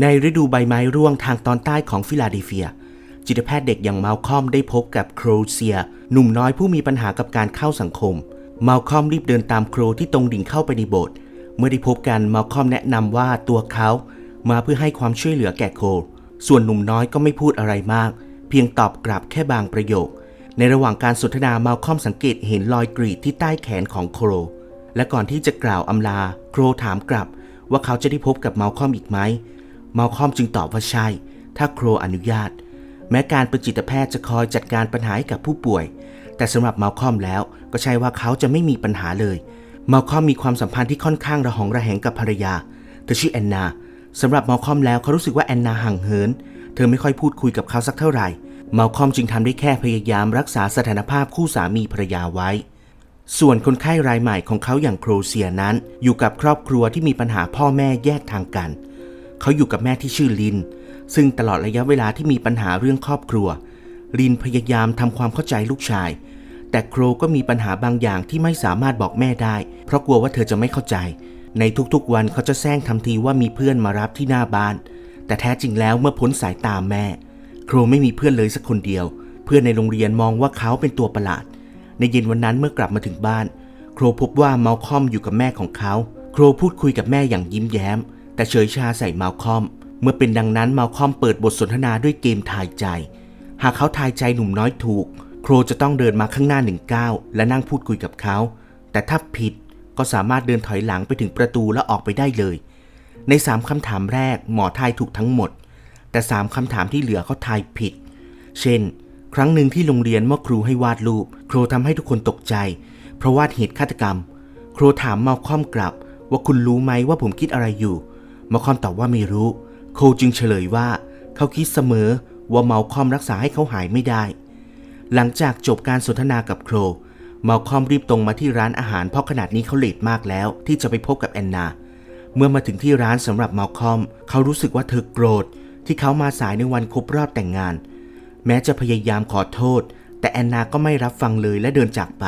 ในฤดูใบไม้ร่วงทางตอนใต้ของฟิลาเดลเฟีย จิตแพทย์เด็กอย่างมาลคอมได้พบกับโครเซีย หนุ่มน้อยผู้มีปัญหากับการเข้าสังคม มาลคอมรีบเดินตามโครที่ตรงดิ่งเข้าไปในโบสถ์เมื่อได้พบกันมาลคอมแนะนำว่าตัวเขามาเพื่อให้ความช่วยเหลือแก่โครส่วนหนุ่มน้อยก็ไม่พูดอะไรมาก เพียงตอบกลับแค่บางประโยค ในระหว่างการสนทนามาลคอมสังเกตเห็นรอยกรีดที่ใต้แขนของโครและก่อนที่จะกล่าวอำลา โครถามกลับ ว่าเขาจะได้พบกับมาลคอมอีกไหม มาคอมจึงตอบว่าใช่ ถ้าโครอนุญาต แม้การเป็นจิตแพทย์จะคอยจัดการปัญหาให้กับผู้ป่วย แต่สำหรับมาคอมแล้วก็ใช่ว่าเขาจะไม่มีปัญหาเลย มาคอมมีความสัมพันธ์ที่ค่อนข้างระหองระแหงกับภรรยา เธอชื่อแอนนาสำหรับมาคอมแล้วเขารู้สึกว่าแอนนาห่างเหิน เธอไม่ค่อยพูดคุยกับเขาสักเท่าไหร่มาคอมจึงทำได้แค่พยายามรักษาสถานภาพคู่สามีภรรยาไว้ ส่วนคนไข้รายใหม่ของเขาอย่างโครเซียนั้น อยู่กับครอบครัวที่มีปัญหาพ่อแม่แยกทางกัน เขาอยู่กับแม่ที่ชื่อลิน ซึ่งตลอดระยะเวลาที่มีปัญหาเรื่องครอบครัว ลินพยายามทำความเข้าใจลูกชาย แต่โครก็มีปัญหาบางอย่างที่ไม่สามารถบอกแม่ได้ เพราะกลัวว่าเธอจะไม่เข้าใจ ในทุกๆวันเขาจะแซงทำทีว่ามีเพื่อนมารับที่หน้าบ้าน แต่แท้จริงแล้วเมื่อพ้นสายตาแม่ โครไม่มีเพื่อนเลยสักคนเดียว เพื่อนในโรงเรียนมองว่าเขาเป็นตัวประหลาด ในเย็นวันนั้นเมื่อกลับมาถึงบ้าน โครพบว่าเมาคอมอยู่กับแม่ของเขา โครพูดคุยกับแม่อย่างยิ้มแย้ม แต่เฉยชาใส่มาลคอม เมื่อเป็นดังนั้นมาลคอมเปิดบทสนทนาด้วยเกมทายใจ หากเขาทายใจหนุ่มน้อยถูก โครจะต้องเดินมาข้างหน้าหนึ่งก้าวและนั่งพูดคุยกับเขา แต่ถ้าผิดก็สามารถเดินถอยหลังไปถึงประตูและออกไปได้เลย ในสามคำถามแรกหมอทายถูกทั้งหมด แต่สามคำถามที่เหลือเขาทายผิด เช่น ครั้งหนึ่งที่โรงเรียนเมื่อครูให้วาดรูป โครทำให้ทุกคนตกใจ เพราะวาดเหตุฆาตกรรม โครถามมาคอมกลับ ว่าคุณรู้ไหมว่าผมคิดอะไรอยู่ มาคอมตอบว่าไม่รู้ โคจึงเฉลยว่า เขาคิดเสมอว่าเมาคอมรักษาให้เขาหายไม่ได้ หลังจากจบการสนทนากับโครมาคอมรีบตรงมาที่ร้านอาหารเพราะขนาดนี้เขาเลทมากแล้ว ที่จะไปพบกับแอนนา เมื่อมาถึงที่ร้านสำหรับเมาคอม เขารู้สึกว่าเธอโกรธ ที่เขามาสายในวันครบรอบแต่งงาน แม้จะพยายามขอโทษ แต่แอนนาก็ไม่รับฟังเลยและเดินจากไป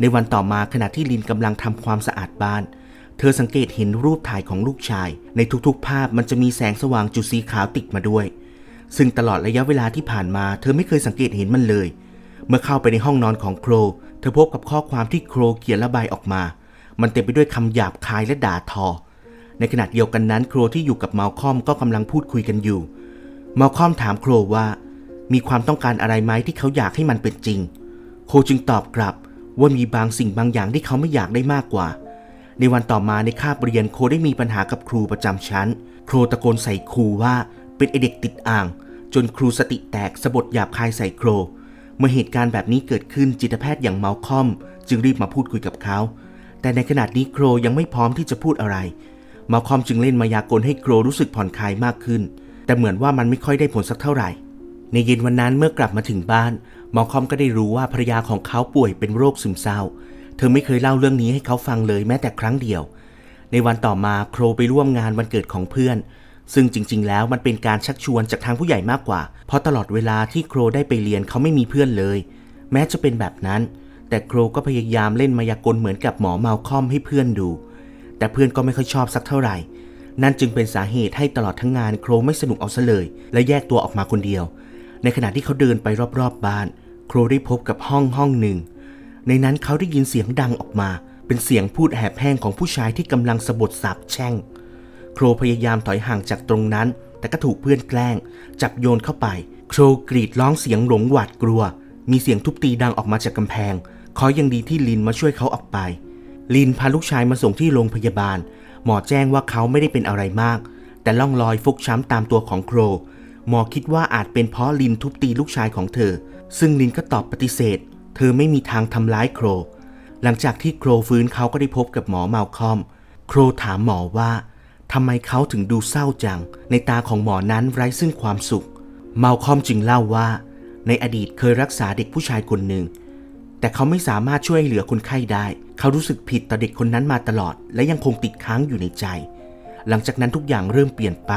ในวันต่อมาขณะที่ลินกำลังทำความสะอาดบ้านเธอสังเกตเห็นรูปถ่ายของลูกชาย ในทุกๆ ภาพมันจะมีแสงสว่างจุดสีขาวติดมาด้วย ซึ่งตลอดระยะเวลาที่ผ่านมา เธอไม่เคยสังเกตเห็นมันเลย เมื่อเข้าไปในห้องนอนของโคร เธอพบกับข้อความที่โครเขียนระบายออกมา มันเต็มไปด้วยคำหยาบคายและด่าทอ ในขณะเดียวกันนั้นโครที่อยู่กับเมาลคอมก็กำลังพูดคุยกันอยู่ เมาลคอมถามโครว่า มีความต้องการอะไรไหมที่เขาอยากให้มันเป็นจริง โคจึงตอบกลับว่ามีบางสิ่งบางอย่างที่เขาไม่อยากได้มากกว่า ในวันต่อมาในคาบเรียนโคได้มีปัญหากับครูประจำชั้น โครตะโกนใส่ครูว่าเป็นไอเด็กติดอ่าง จนครูสติแตกสะบดหยาบคายใส่โคร เมื่อเหตุการณ์แบบนี้เกิดขึ้นจิตแพทย์อย่างเมาคอม จึงรีบมาพูดคุยกับเขา แต่ในขณะนี้โครยังไม่พร้อมที่จะพูดอะไรมาคอมจึงเล่นมายากลให้โครรู้สึกผ่อนคลายมากขึ้น แต่เหมือนว่ามันไม่ค่อยได้ผลสักเท่าไหร่ ในเย็นวันนั้นเมื่อกลับมาถึงบ้านหมอคอมก็ได้รู้ว่าภรรยาของเขาป่วยเป็นโรคซึมเศร้า เธอไม่เคยเล่าเรื่องนี้ให้เขาฟังเลยแม้แต่ครั้งเดียว ในวันต่อมาโครไปร่วมงานวันเกิดของเพื่อน ซึ่งจริง ๆ แล้วมันเป็นการชักชวนจากทางผู้ใหญ่มากกว่า เพราะตลอดเวลาที่โครได้ไปเรียนเขาไม่มีเพื่อนเลย แม้จะเป็นแบบนั้น แต่โครก็พยายามเล่นมายากลเหมือนกับหมอเมาคอมให้เพื่อนดู แต่เพื่อนก็ไม่ค่อยชอบสักเท่าไหร่นั่นจึงเป็นสาเหตุให้ตลอดทั้งงานโครไม่สนุกเอาซะเลย และแยกตัวออกมาคนเดียว ในขณะที่เขาเดินไปรอบๆบบ้าน โครได้พบกับห้องห้องหนึ่ง ในนั้นเขาได้ยินเสียงดังออกมา เป็นเสียงพูดแหบแห้งของผู้ชายที่กำลังสะบดสาบแช่ง โครพยายามถอยห่างจากตรงนั้น แต่ก็ถูกเพื่อนแกล้ง จับโยนเข้าไป โครกรีดร้องเสียงหลงหวาดกลัว มีเสียงทุบตีดังออกมาจากกำแพงขอยังดีที่ลินมาช่วยเขาออกไป ลินพาลูกชายมาส่งที่โรงพยาบาล หมอแจ้งว่าเขาไม่ได้เป็นอะไรมาก แต่ล่องรอยฟกช้ำตามตัวของโครหมอคิดว่าอาจเป็นเพราะลินทุบตีลูกชายของเธอ ซึ่งลินก็ตอบปฏิเสธ เธอไม่มีทางทำร้ายโคร หลังจากที่โครฟื้นเขาก็ได้พบกับหมอมาลคอม โครถามหมอว่าทำไมเขาถึงดูเศร้าจัง ในตาของหมอนั้นไร้ซึ่งความสุขมาลคอมจึงเล่าว่า ในอดีตเคยรักษาเด็กผู้ชายคนหนึ่ง แต่เขาไม่สามารถช่วยเหลือคนไข้ได้ เขารู้สึกผิดต่อเด็กคนนั้นมาตลอด และยังคงติดค้างอยู่ในใจ หลังจากนั้นทุกอย่างเริ่มเปลี่ยนไป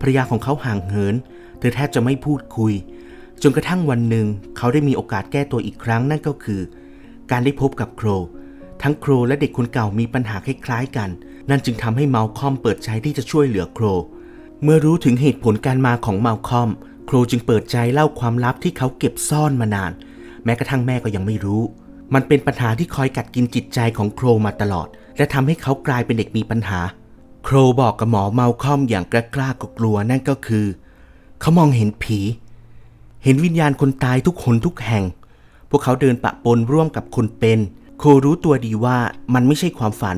ภรรยาของเขาห่างเหิน เธอแทบจะไม่พูดคุย จนกระทั่งวันหนึ่งเขาได้มีโอกาสแก้ตัวอีกครั้งนั่นก็คือ การได้พบกับโคร ทั้งโครและเด็กคนเก่ามีปัญหาคล้ายๆกัน นั่นจึงทำให้เมาคอมเปิดใจที่จะช่วยเหลือโคร เมื่อรู้ถึงเหตุผลการมาของเมาลคอม โครจึงเปิดใจเล่าความลับที่เขาเก็บซ่อนมานาน แม้กระทั่งแม่ก็ยังไม่รู้ มันเป็นปัญหาที่คอยกัดกินจิตใจของโครมาตลอด และทำให้เขากลายเป็นเด็กมีปัญหา โครบอกกับหมอเมาลคอมอย่างกล้ากล้ากลัวๆนั่นก็คือ เขามองเห็นผี เห็นวิญญาณคนตายทุกคนทุกแห่ง พวกเขาเดินปะปนร่วมกับคนเป็นโครู้ตัวดีว่ามันไม่ใช่ความฝัน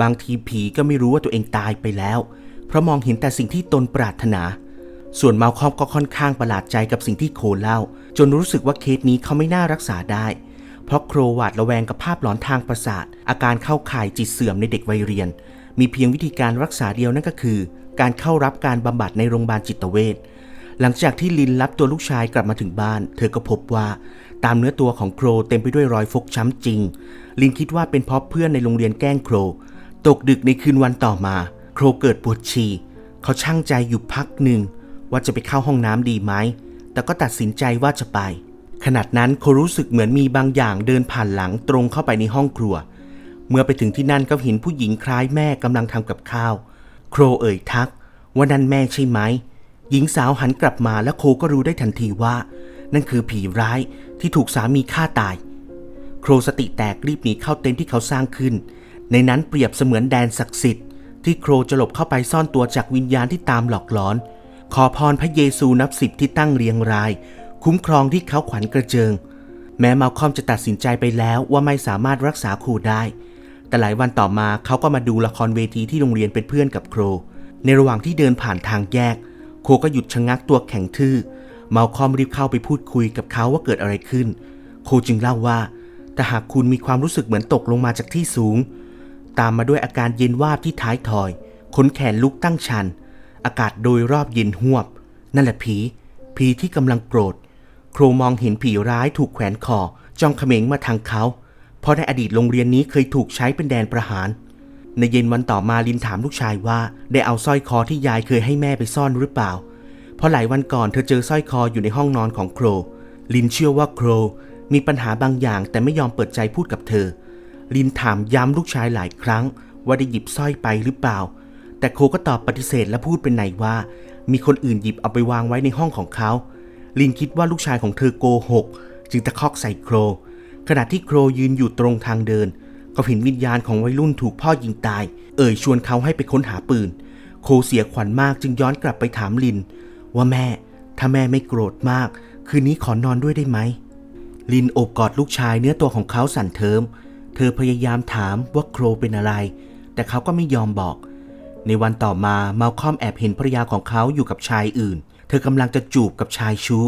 บางทีผีก็ไม่รู้ว่าตัวเองตายไปแล้ว เพราะมองเห็นแต่สิ่งที่ตนปรารถนา ส่วนเมาคอมก็ค่อนข้างประหลาดใจกับสิ่งที่โคเล่า จนรู้สึกว่าเคสนี้เขาไม่น่ารักษาได้ เพราะโครหวาดระแวงกับภาพหลอนทางประสาท อาการเข้าข่ายจิตเสื่อมในเด็กวัยเรียน มีเพียงวิธีการรักษาเดียวนั่นก็คือ การเข้ารับการบำบัดในโรงพยาบาลจิตเวช หลังจากที่ลินรับตัวลูกชายกลับมาถึงบ้าน เธอก็พบว่าตามเนื้อตัวของโครเต็มไปด้วยรอยฟกช้ำจริง ลินคิดว่าเป็นเพราะเพื่อนในโรงเรียนแกล้งโคร ตกดึกในคืนวันต่อมา โครเกิดปวดฉี่เขาช่างใจอยู่พักหนึ่ง ว่าจะไปเข้าห้องน้ำดีไหม แต่ก็ตัดสินใจว่าจะไป ขณะนั้นโครู้สึกเหมือนมีบางอย่างเดินผ่านหลังตรงเข้าไปในห้องครัว เมื่อไปถึงที่นั่นก็เห็นผู้หญิงคล้ายแม่กำลังทำกับข้าว โครเอ่ยทัก ว่านั่นแม่ใช่ไหม หญิงสาวหันกลับมาและโคก็รู้ได้ทันทีว่า นั่นคือผีร้ายที่ถูกสามีฆ่าตาย โครสติแตกรีบหนีเข้าเต็นท์ที่เขาสร้างขึ้น ในนั้นเปรียบเสมือนแดนศักดิ์สิทธิ์ ที่โครจะหลบเข้าไปซ่อนตัวจากวิญญาณที่ตามหลอกหลอน ขอพรพระเยซูนับสิบที่ตั้งเรียงราย คุ้มครองที่เขาขวัญกระเจิง แม้มาคอมจะตัดสินใจไปแล้วว่าไม่สามารถรักษาครูได้ แต่หลายวันต่อมาเขาก็มาดูละครเวทีที่โรงเรียนเป็นเพื่อนกับโคร ในระหว่างที่เดินผ่านทางแยก โคก็หยุดชะงักตัวแข็งทื่อ เมาคอมรีบเข้าไปพูดคุยกับเขาว่าเกิดอะไรขึ้น โคจึงเล่าว่าแต่หากคุณมีความรู้สึกเหมือนตกลงมาจากที่สูง ตามมาด้วยอาการเย็นวาบที่ท้ายถอยขนแขนลุกตั้งชัน อากาศโดยรอบเย็นหวบ นั่นแหละผี ผีที่กำลังโกรธ โครมองเห็นผีร้ายถูกแขวนคอจ้องเขม็งมาทางเขา เพราะในอดีตโรงเรียนนี้เคยถูกใช้เป็นแดนประหาร ในเย็นวันต่อมาลินถามลูกชายว่า ได้เอาสร้อยคอที่ยายเคยให้แม่ไปซ่อนหรือเปล่า เพราะหลายวันก่อนเธอเจอสร้อยคออยู่ในห้องนอนของโคร ลินเชื่อว่าโคร มีปัญหาบางอย่างแต่ไม่ยอมเปิดใจพูดกับเธอ ลินถามย้ำลูกชายหลายครั้ง ว่าได้หยิบสร้อยไปหรือเปล่า แต่โคก็ตอบปฏิเสธและพูดเป็นไหนว่า มีคนอื่นหยิบเอาไปวางไว้ในห้องของเขา ลินคิดว่าลูกชายของเธอโกหก จึงตะคอกใส่โคร ขณะที่โครยืนอยู่ตรงทางเดินก็ เห็นวิญญาณของวัยรุ่นถูกพ่อยิงตาย เอ่ยชวนเขาให้ไปค้นหาปืน โคเสียขวัญมากจึงย้อนกลับไปถามลิน ว่าแม่ ถ้าแม่ไม่โกรธมาก คืนนี้ขอนอนด้วยได้ไหม ลินโอบกอดลูกชายเนื้อตัวของเขาสั่นเทิม เธอพยายามถามว่าโครเป็นอะไร แต่เขาก็ไม่ยอมบอก ในวันต่อมาเมาคอมแอบเห็นภรรยาของเขาอยู่กับชายอื่น เธอกำลังจะจูบกับชายชู้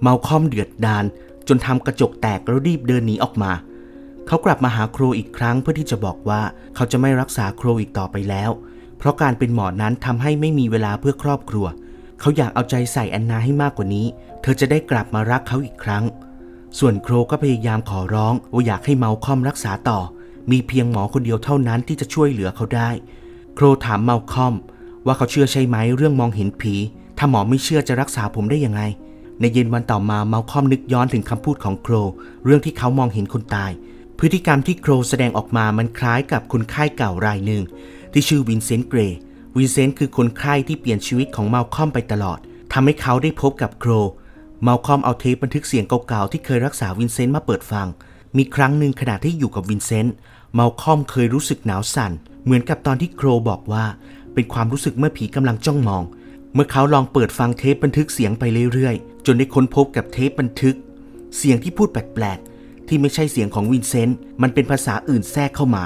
เมาคอมเดือดดาลจนทำกระจกแตกแล้วรีบเดินหนีออกมา เขากลับมาหาโครอีกครั้งเพื่อที่จะบอกว่าเขาจะไม่รักษาโครอีกต่อไปแล้ว เพราะการเป็นหมอนั้นทำให้ไม่มีเวลาเพื่อครอบครัว เขาอยากเอาใจใส่แอนนาให้มากกว่านี้ เธอจะได้กลับมารักเขาอีกครั้ง ส่วนโครก็พยายามขอร้องว่าอยากให้เมาคอมรักษาต่อ มีเพียงหมอคนเดียวเท่านั้นที่จะช่วยเหลือเขาได้ โครถามเมาคอม ว่าเขาเชื่อใช่ไหมเรื่องมองเห็นผี ถ้าหมอไม่เชื่อจะรักษาผมได้ยังไงในเย็นวันต่อมาเมาคอมนึกย้อนถึงคำพูดของโครเรื่องที่เขามองเห็นคนตาย พฤติกรรมที่โครแสดงออกมามันคล้ายกับคนไข้เก่ารายหนึ่ง ที่ชื่อวินเซนต์เกรย์วินเซนต์คือคนไข้ที่เปลี่ยนชีวิตของเมาคอมไปตลอดทำให้เขาได้พบกับโครเมาคอมเอาเทปบันทึกเสียงเก่าๆที่เคยรักษาวินเซนต์มาเปิดฟัง มีครั้งหนึ่งขณะที่อยู่กับวินเซนต์เมาคอมเคยรู้สึกหนาวสั่น เหมือนกับตอนที่โครบอกว่า เป็นความรู้สึกเมื่อผีกำลังจ้องมอง เมื่อเขาลองเปิดฟังเทปบันทึกเสียงไปเรื่อยๆ จนได้ค้นพบกับเทปบันทึก เสียงที่พูดแปลกๆ ที่ไม่ใช่เสียงของวินเซนต์มันเป็นภาษาอื่นแทรกเข้ามา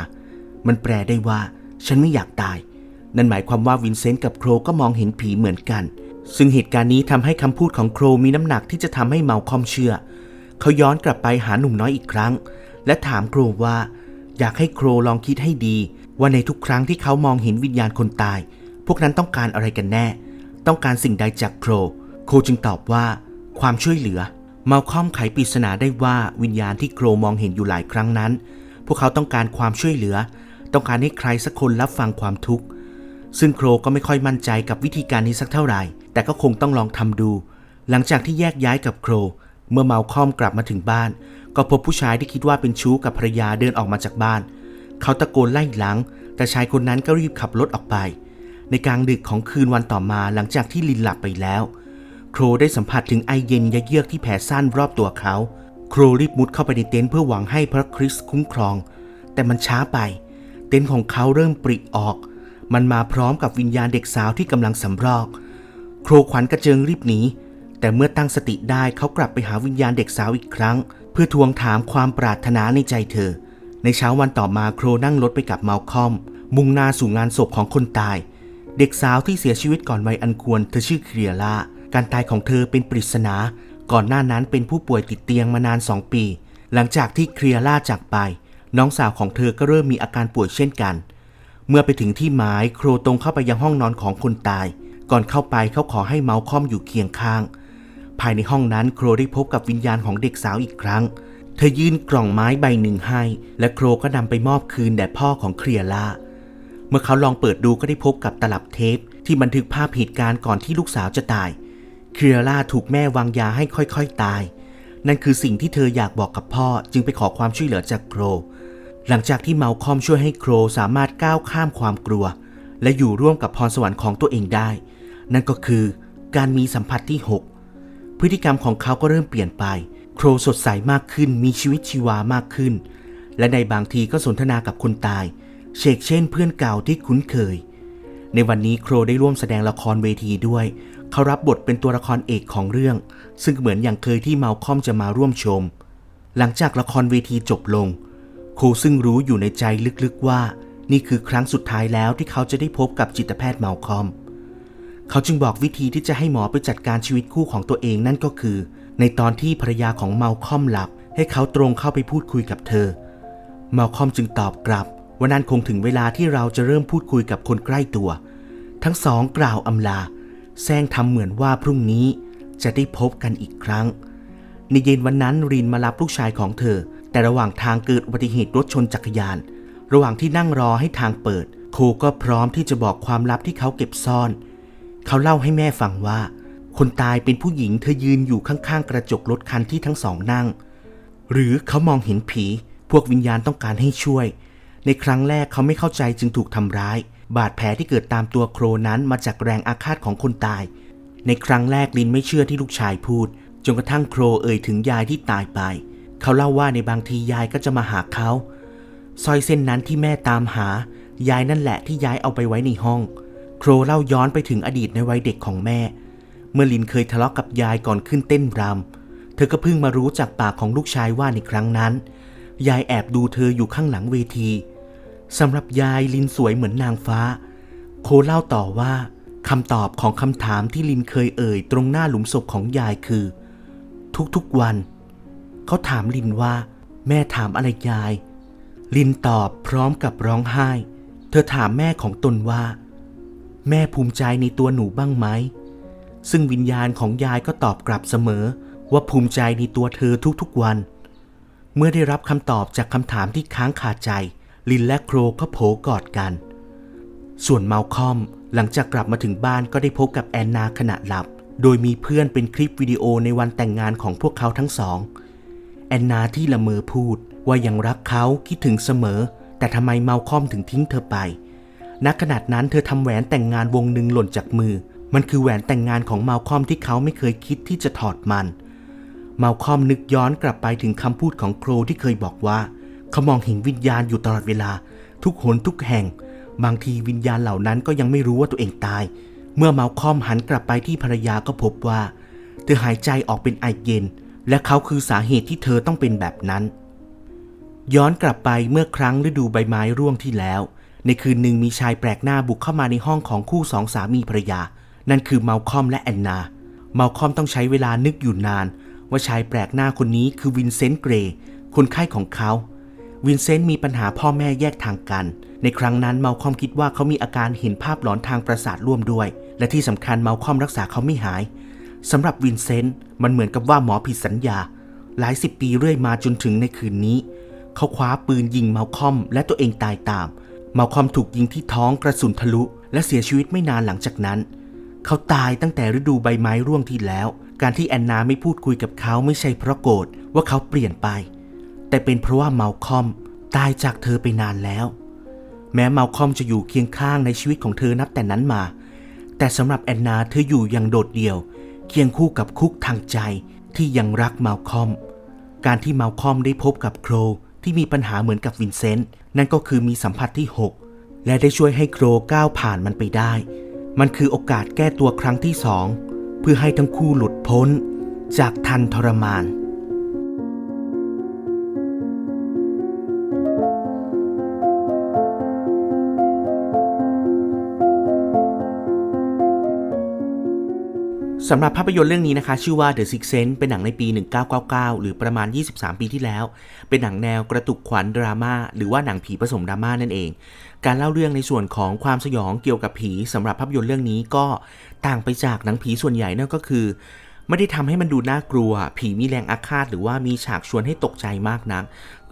มันแปลได้ว่า ฉันไม่อยากตาย นั่นหมายความว่าวินเซนต์กับโครก็มองเห็นผีเหมือนกัน ซึ่งเหตุการณ์นี้ทำให้คำพูดของโครมีน้ำหนักที่จะทำให้เมาคอมเชื่อ เขาย้อนกลับไปหาหนุ่มน้อยอีกครั้ง และถามโครว่า อยากให้โครลองคิดให้ดี ว่าในทุกครั้งที่เขามองเห็นวิญญาณคนตาย พวกนั้นต้องการอะไรกันแน่ ต้องการสิ่งใดจากโคร โครจึงตอบว่า ความช่วยเหลือ มาคอมไขปริศนาได้ว่าวิญญาณที่โครมองเห็นอยู่หลายครั้งนั้น พวกเขาต้องการความช่วยเหลือ ต้องการให้ใครสักคนรับฟังความทุกข์ ซึ่งโครก็ไม่ค่อยมั่นใจกับวิธีการนี้สักเท่าไหร่ แต่ก็คงต้องลองทำดู หลังจากที่แยกย้ายกับโคร เมื่อเมาคอมกลับมาถึงบ้าน ก็พบผู้ชายที่คิดว่าเป็นชู้กับภรรยาเดินออกมาจากบ้าน เขาตะโกนไล่หลัง แต่ชายคนนั้นก็รีบขับรถออกไป ในกลางดึกของคืนวันต่อมาหลังจากที่ลินหลับไปแล้ว ครได้สัมผัสถึงไอเย็นยะเยือกที่แผ่ซ่านรอบตัวเขาโครรีบมุดเข้าไปในเต็นท์เพื่อหวังให้พระคริสต์คุ้มครอง แต่มันช้าไป เต็นท์ของเขาเริ่มปริออก มันมาพร้อมกับวิญญาณเด็กสาวที่กำลังสำรอกโครขวัญกระเจิงรีบหนีแต่เมื่อตั้งสติได้เขากลับไปหาวิญญาณเด็กสาวอีกครั้ง เพื่อทวงถามความปรารถนาในใจเธอ ในเช้าวันต่อมาโครนั่งรถไปกับเมาคอม มุ่งหน้าสู่งานศพของคนตาย เด็กสาวที่เสียชีวิตก่อนวัยอันควรเธอชื่อเคลียร่า การตายของเธอเป็นปริศนา ก่อนหน้านั้นเป็นผู้ป่วยติดเตียงมานานสองปี หลังจากที่เคลียร่าจากไป น้องสาวของเธอก็เริ่มมีอาการป่วยเช่นกัน เมื่อไปถึงที่หมายโครตรงเข้าไปยังห้องนอนของคนตาย ก่อนเข้าไปเขาขอให้เมาคอมอยู่เคียงข้าง ภายในห้องนั้นโครได้พบกับวิญญาณของเด็กสาวอีกครั้ง เธอยื่นกล่องไม้ใบหนึ่งให้ และโครก็นำไปมอบคืนแด่พ่อของเคลียร่าเมื่อเขาลองเปิดดูก็ได้พบกับตลับเทปที่บันทึกภาพเหตุการณ์ก่อนที่ลูกสาวจะตาย เคลียร่าถูกแม่วางยาให้ค่อยๆตาย นั่นคือสิ่งที่เธออยากบอกกับพ่อจึงไปขอความช่วยเหลือจากโคร หลังจากที่เมาคอมช่วยให้โครสามารถก้าวข้ามความกลัว และอยู่ร่วมกับพรสวรรค์ของตัวเองได้ นั่นก็คือการมีสัมผัสที่ 6 พฤติกรรมของเขาก็เริ่มเปลี่ยนไป โครสดใสมากขึ้นมีชีวิตชีวามากขึ้น และในบางทีก็สนทนากับคนตายเชกเช่นเพื่อนเก่าที่คุ้นเคย ในวันนี้โครได้ร่วมแสดงละครเวทีด้วย เขารับบทเป็นตัวละครเอกของเรื่อง ซึ่งเหมือนอย่างเคยที่เมาคอมจะมาร่วมชม หลังจากละครเวทีจบลง โคซึ่งรู้อยู่ในใจลึกๆว่า นี่คือครั้งสุดท้ายแล้วที่เขาจะได้พบกับจิตแพทย์เมาคอม เขาจึงบอกวิธีที่จะให้หมอไปจัดการชีวิตคู่ของตัวเองนั่นก็คือ ในตอนที่ภรรยาของเมาคอมหลับ ให้เขาตรงเข้าไปพูดคุยกับเธอ เมาคอมจึงตอบกลับว่านั่นคงถึงเวลาที่เราจะเริ่มพูดคุยกับคนใกล้ตัว ทั้งสองกล่าวอำลา แซงทำเหมือนว่าพรุ่งนี้จะได้พบกันอีกครั้ง ในเย็นวันนั้นรินมารับลูกชายของเธอ แต่ระหว่างทางเกิดอุบัติเหตุรถชนจักรยาน ระหว่างที่นั่งรอให้ทางเปิด โคก็พร้อมที่จะบอกความลับที่เขาเก็บซ่อน เขาเล่าให้แม่ฟังว่า คนตายเป็นผู้หญิงเธอยืนอยู่ข้างๆกระจกรถคันที่ทั้งสองนั่ง หรือเขามองเห็นผี พวกวิญญาณต้องการให้ช่วย ในครั้งแรกเขาไม่เข้าใจจึงถูกทำร้าย บาดแผลที่เกิดตามตัวโครนั้นมาจากแรงอาฆาตของคนตาย ในครั้งแรกลินไม่เชื่อที่ลูกชายพูด จนกระทั่งโครเอ่ยถึงยายที่ตายไป เขาเล่าว่าในบางทียายก็จะมาหาเขาสร้อยเส้นนั้นที่แม่ตามหา ยายนั่นแหละที่ย้ายเอาไปไว้ในห้อง โครเล่าย้อนไปถึงอดีตในวัยเด็กของแม่ เมื่อลินเคยทะเลาะกับยายก่อนขึ้นเต้นรำเธอก็เพิ่งมารู้จากปากของลูกชายว่าในครั้งนั้น ยายแอบดูเธออยู่ข้างหลังเวที สำหรับยายลินสวยเหมือนนางฟ้า โคเล่าต่อว่าคำตอบของคำถามที่ลินเคยเอ่ย ตรงหน้าหลุมศพของยายคือ ทุกๆวัน เขาถามลินว่า แม่ถามอะไรยาย ลินตอบพร้อมกับร้องไห้ เธอถามแม่ของตนว่า แม่ภูมิใจในตัวหนูบ้างไหม ซึ่งวิญญาณของยายก็ตอบกลับเสมอ ว่าภูมิใจในตัวเธอทุกๆวัน เมื่อได้รับคำตอบจากคำถามที่ค้างคาใจ ลินและโครก็โผกอดกัน ส่วนเมาคอมหลังจากกลับมาถึงบ้านก็ได้พบกับแอนนาขณะหลับ โดยมีเพื่อนเป็นคลิปวิดีโอในวันแต่งงานของพวกเขาทั้งสอง แอนนาที่ละเมอพูดว่ายังรักเขาคิดถึงเสมอ แต่ทำไมเมาคอมถึงทิ้งเธอไป ณ ขณะนั้นเธอทำแหวนแต่งงานวงหนึ่งหล่นจากมือ มันคือแหวนแต่งงานของเมาคอมที่เขาไม่เคยคิดที่จะถอดมัน เมาคอมนึกย้อนกลับไปถึงคำพูดของโครที่เคยบอกว่า เขามองเห็นวิญญาณอยู่ตลอดเวลา ทุกหนทุกแห่ง บางทีวิญญาณเหล่านั้นก็ยังไม่รู้ว่าตัวเองตาย เมื่อเมาคอมหันกลับไปที่ภรรยาก็พบว่า เธอหายใจออกเป็นไอเย็น และเขาคือสาเหตุที่เธอต้องเป็นแบบนั้น ย้อนกลับไปเมื่อครั้งฤดูใบไม้ร่วงที่แล้ว ในคืนหนึ่งมีชายแปลกหน้าบุกเข้ามาในห้องของคู่สองสามีภรรยา นั่นคือเมาคอมและแอนนา เมาคอมต้องใช้เวลานึกอยู่นาน ว่าชายแปลกหน้าคนนี้คือวินเซนต์เกรย์คนไข้ของเขา วินเซนต์มีปัญหาพ่อแม่แยกทางกัน ในครั้งนั้นเมาคอมคิดว่าเขามีอาการเห็นภาพหลอนทางประสาทร่วมด้วย และที่สำคัญเมาคอมรักษาเขาไม่หายสำหรับวินเซนต์มันเหมือนกับว่าหมอผิดสัญญา หลายสิบปีเรื่อยมาจนถึงในคืนนี้ เขาคว้าปืนยิงเมาคอมและตัวเองตายตาม เมาคอมถูกยิงที่ท้องกระสุนทะลุ และเสียชีวิตไม่นานหลังจากนั้น เขาตายตั้งแต่ฤดูใบไม้ร่วงที่แล้ว การที่แอนนาไม่พูดคุยกับเขาไม่ใช่เพราะโกรธว่าเขาเปลี่ยนไป แต่เป็นเพราะว่าเมาคอมตายจากเธอไปนานแล้ว แม้เมาลคอมจะอยู่เคียงข้างในชีวิตของเธอนับแต่นั้นมา แต่สำหรับแอนนาเธออยู่อย่างโดดเดี่ยว เคียงคู่กับคุกทางใจที่ยังรักเมาลคอม การที่เมาลคอมได้พบกับโครที่มีปัญหาเหมือนกับวินเซนต์นั่นก็คือมีสัมผัสที่ 6 และได้ช่วยให้โครก้าวผ่านมันไปได้ มันคือโอกาสแก้ตัวครั้งที่สองเพื่อให้ทั้งคู่หลุดพ้น จากทันทรมาน สำหรับภาพยนตร์เรื่องนี้นะคะ ชื่อว่า The Sixth Sense เป็นหนังในปี 1999 หรือประมาณ 23 ปีที่แล้ว เป็นหนังแนวกระตุกขวัญดราม่าหรือว่าหนังผีผสมดราม่านั่นเอง การเล่าเรื่องในส่วนของความสยองเกี่ยวกับผีสำหรับภาพยนตร์เรื่องนี้ก็ต่างไปจากหนังผีส่วนใหญ่นั่นก็คือ ไม่ได้ทำให้มันดูน่ากลัว ผีมีแรงอาฆาตหรือว่ามีฉากชวนให้ตกใจมากนัก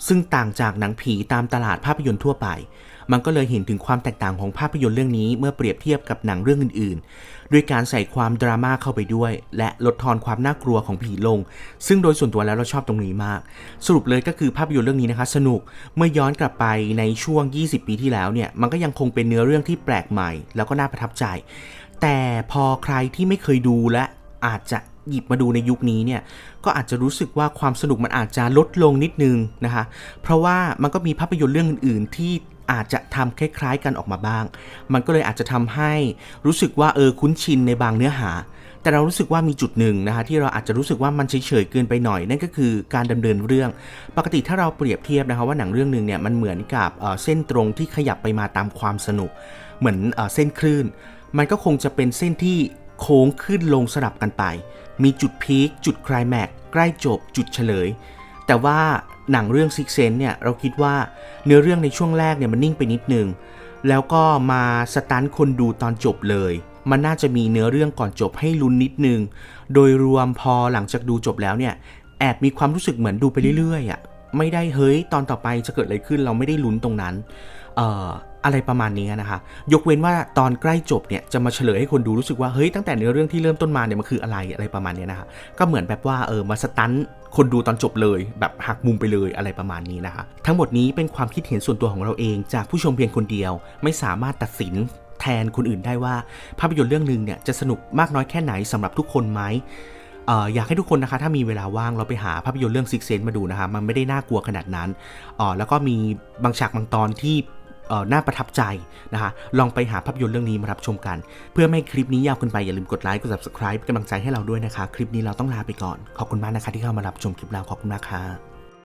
ซึ่งต่างจากหนังผีตามตลาดภาพยนตร์ทั่วไป มันก็เลยเห็นถึงความแตกต่างของภาพยนตร์เรื่องนี้เมื่อเปรียบเทียบกับหนังเรื่องอื่นๆ ด้วยการใส่ความดราม่าเข้าไปด้วย และลดทอนความน่ากลัวของผีลง ซึ่งโดยส่วนตัวแล้วเราชอบตรงนี้มาก สรุปเลยก็คือภาพยนตร์เรื่องนี้นะคะ สนุกเมื่อย้อนกลับไปในช่วง 20 ปีที่แล้วเนี่ยมันก็ยังคงเป็นเนื้อเรื่องที่แปลกใหม่ แล้วก็น่าประทับใจ แต่พอใครที่ไม่เคยดูและอาจจะหยิบมาดูในยุคนี้เนี่ยก็อาจจะรู้สึกว่าความสนุกมันอาจจะลดลงนิดนึงนะคะ เพราะว่ามันก็มีภาพยนตร์เรื่องอื่น ๆ ที่ อาจจะทำคล้ายๆกันออกมาบ้าง มันก็เลยอาจจะทำให้รู้สึกว่าเออคุ้นชินในบางเนื้อหา แต่เรารู้สึกว่ามีจุดหนึ่งนะคะที่เราอาจจะรู้สึกว่ามันเฉยๆเกินไปหน่อย นั่นก็คือการดำเนินเรื่อง ปกติถ้าเราเปรียบเทียบนะคะว่าหนังเรื่องหนึ่งเนี่ยมันเหมือนกับเเส้นตรงที่ขยับไปมาตามความสนุก เหมือนเอเส้นคลื่น มันก็คงจะเป็นเส้นที่โค้งขึ้นลงสลับกันไป มีจุดพีคจุดคลายแม็กใกล้จบจุดเฉลย แต่ว่า หนังเรื่อง Six Sense เนี่ยเราคิดว่าเนื้อเรื่องในช่วงแรกเนี่ยมันนิ่งไปนิดนึง แล้วก็มาสตันคนดูตอนจบเลย มันน่าจะมีเนื้อเรื่องก่อนจบให้ลุ้นนิดนึง โดยรวมพอหลังจากดูจบแล้วเนี่ยแอบมีความรู้สึกเหมือนดูไปเรื่อยๆอะไม่ได้เฮ้ยตอนต่อไปจะเกิดอะไรขึ้นเราไม่ได้ลุ้นตรงนั้นเอ่อ อะไรประมาณนี้นะคะ ยกเว้นว่าตอนใกล้จบเนี่ยจะมาเฉลยให้คนดูรู้สึกว่าเฮ้ยตั้งแต่เนื้อเรื่องที่เริ่มต้นมาเนี่ยมันคืออะไรอะไรประมาณนี้นะคะก็เหมือนแบบว่าเออมาสตันคนดูตอนจบเลย แบบหักมุมไปเลยอะไรประมาณนี้นะคะทั้งหมดนี้เป็นความคิดเห็นส่วนตัวของเราเอง จากผู้ชมเพียงคนเดียว ไม่สามารถตัดสินแทนคนอื่นได้ว่าภาพยนตร์เรื่องหนึ่งเนี่ยจะสนุกมากน้อยแค่ไหนสำหรับทุกคนไหมเอ่ออยากให้ทุกคนนะคะถ้ามีเวลาว่างเราไปหาภาพยนตร์เรื่อง Six Sense มาดูนะคะมันไม่ได้น่ากลัวขนาดนั้นเอ่อแล้วก็มีบางฉากบางตอนที่ น่าประทับใจนะคะลองไปหาภาพยนตร์เรื่องนี้มารับชมกัน เพื่อไม่ให้คลิปนี้ยาวเกินไปอย่าลืมกดไลค์กด subscribe เป็นกำลังใจให้เราด้วยนะคะ คลิปนี้เราต้องลาไปก่อน ขอบคุณมากนะคะที่เข้ามารับชมคลิปเราขอบคุณมากค่ะ